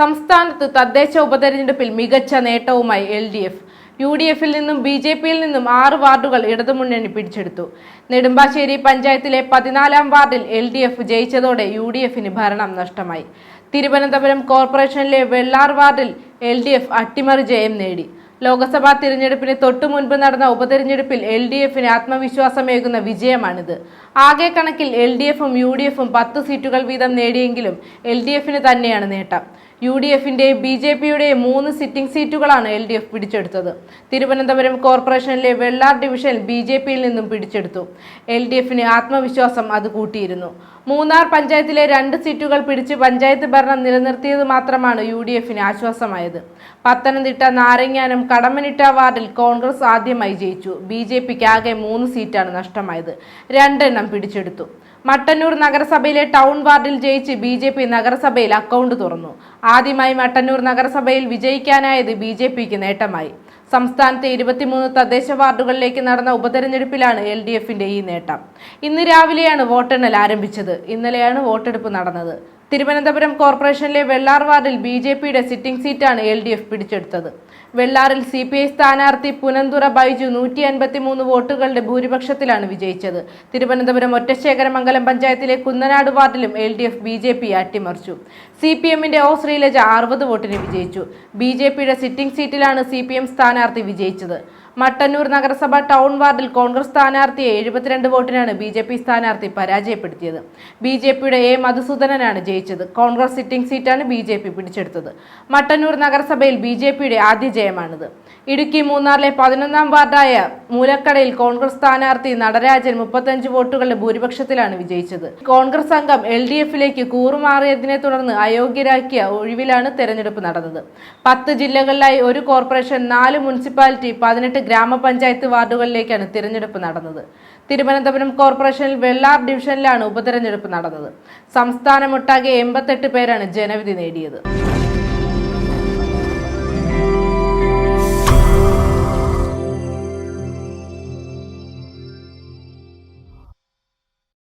സംസ്ഥാനത്ത് തദ്ദേശ ഉപതെരഞ്ഞെടുപ്പിൽ മികച്ച നേട്ടവുമായി L D F. U D എഫിൽ നിന്നും ബി ജെ പിയിൽ നിന്നും ആറ് വാർഡുകൾ ഇടതുമുന്നണി പിടിച്ചെടുത്തു. നെടുമ്പാശ്ശേരി പഞ്ചായത്തിലെ പതിനാലാം വാർഡിൽ എൽ ഡി എഫ് ജയിച്ചതോടെ യു ഡി എഫിന് ഭരണം നഷ്ടമായി. തിരുവനന്തപുരം കോർപ്പറേഷനിലെ വെള്ളാർ വാർഡിൽ എൽ ഡി എഫ് അട്ടിമറി ജയം നേടി. ലോക്സഭാ തിരഞ്ഞെടുപ്പിന് തൊട്ടു മുൻപ് നടന്ന ഉപതെരഞ്ഞെടുപ്പിൽ എൽ ഡി എഫിന് ആത്മവിശ്വാസമേകുന്ന വിജയമാണിത്. ആകെ കണക്കിൽ എൽ ഡി എഫും യു ഡി എഫും പത്ത് സീറ്റുകൾ വീതം നേടിയെങ്കിലും എൽ ഡി എഫിന് തന്നെയാണ് നേട്ടം. യു ഡി എഫിന്റെയും ബി ജെ പിയുടെയും മൂന്ന് സിറ്റിംഗ് സീറ്റുകളാണ് എൽ ഡി എഫ് പിടിച്ചെടുത്തത്. തിരുവനന്തപുരം കോർപ്പറേഷനിലെ വെള്ളാർ ഡിവിഷൻ ബി ജെ പിയിൽ നിന്നും പിടിച്ചെടുത്തു. എൽ ഡി എഫിന് ആത്മവിശ്വാസം അത് കൂട്ടിയിരുന്നു. മൂന്നാർ പഞ്ചായത്തിലെ രണ്ട് സീറ്റുകൾ പിടിച്ച് പഞ്ചായത്ത് ഭരണം നിലനിർത്തിയത് മാത്രമാണ് യു ഡി എഫിന് ആശ്വാസമായത്. പത്തനംതിട്ട നാരങ്ങാനം കടമനിട്ട വാർഡിൽ കോൺഗ്രസ് ആദ്യമായി ജയിച്ചു. ബി ജെ പിക്ക് ആകെ മൂന്ന് സീറ്റാണ് നഷ്ടമായത്. രണ്ടെണ്ണം പിടിച്ചെടുത്തു. മട്ടന്നൂർ നഗരസഭയിലെ ടൗൺ വാർഡിൽ ജയിച്ച് ബി ജെ പി നഗരസഭയിൽ അക്കൗണ്ട് തുറന്നു. ആദ്യമായി മട്ടന്നൂർ നഗരസഭയിൽ വിജയിക്കാനായത് ബി ജെ പിക്ക് നേട്ടമായി. സംസ്ഥാനത്തെ ഇരുപത്തിമൂന്ന് തദ്ദേശ വാർഡുകളിലേക്ക് നടന്ന ഉപതെരഞ്ഞെടുപ്പിലാണ് എൽ ഡി എഫിന്റെ ഈ നേട്ടം. ഇന്ന് രാവിലെയാണ് വോട്ടെണ്ണൽ ആരംഭിച്ചത്. ഇന്നലെയാണ് വോട്ടെടുപ്പ് നടന്നത്. തിരുവനന്തപുരം കോർപ്പറേഷനിലെ വെള്ളാർ വാർഡിൽ ബി ജെ പിയുടെ സിറ്റിംഗ് സീറ്റാണ് എൽ ഡി എഫ് പിടിച്ചെടുത്തത്. വെള്ളാറിൽ സി പി ഐ സ്ഥാനാർത്ഥി പുനന്തുറ ബൈജു നൂറ്റി അൻപത്തി മൂന്ന് വോട്ടുകളുടെ ഭൂരിപക്ഷത്തിലാണ് വിജയിച്ചത്. തിരുവനന്തപുരം ഒറ്റശേഖരമംഗലം പഞ്ചായത്തിലെ കുന്നനാട് വാർഡിലും L D F B J P അട്ടിമറിച്ചു. C P എമ്മിന്റെ ഒ ശ്രീലജ അറുപത് വോട്ടിന് വിജയിച്ചു. ബി ജെ പിയുടെ സിറ്റിംഗ് സീറ്റിലാണ് സി പി എം സ്ഥാനാർത്ഥി വിജയിച്ചത്. മട്ടന്നൂർ നഗരസഭ ടൗൺ വാർഡിൽ കോൺഗ്രസ് സ്ഥാനാർത്ഥിയെ എഴുപത്തിരണ്ട് വോട്ടിനാണ് ബി ജെ പി സ്ഥാനാർത്ഥി പരാജയപ്പെടുത്തിയത്. ബി ജെ പിയുടെ എ മധുസൂദനനാണ് ജയിച്ചത്. കോൺഗ്രസ് സിറ്റിംഗ് സീറ്റാണ് ബി ജെ പി പിടിച്ചെടുത്തത്. മട്ടന്നൂർ നഗരസഭയിൽ ബി ജെ പിയുടെ ആദ്യ ജയമാണിത്. ഇടുക്കി മൂന്നാറിലെ പതിനൊന്നാം വാർഡായ മൂലക്കടയിൽ കോൺഗ്രസ് സ്ഥാനാർത്ഥി നടരാജൻ മുപ്പത്തഞ്ച് വോട്ടുകളുടെ ഭൂരിപക്ഷത്തിലാണ് വിജയിച്ചത്. കോൺഗ്രസ് അംഗം എൽ ഡി എഫിലേക്ക് കൂറുമാറിയതിനെ തുടർന്ന് അയോഗ്യരാക്കിയ ഒഴിവിലാണ് തെരഞ്ഞെടുപ്പ് നടന്നത്. പത്ത് ജില്ലകളിലായി ഒരു കോർപ്പറേഷൻ നാല് മുനിസിപ്പാലിറ്റി പതിനെട്ട് ഗ്രാമപഞ്ചായത്ത് വാർഡുകളിലേക്കാണ് തിരഞ്ഞെടുപ്പ് നടന്നത്. തിരുവനന്തപുരം കോർപ്പറേഷനിൽ വെള്ളാർ ഡിവിഷനിലാണ് ഉപതെരഞ്ഞെടുപ്പ് നടന്നത്. സംസ്ഥാനമൊട്ടാകെ എൺപത്തെട്ട് പേരാണ് ജനവിധി നേടിയത്.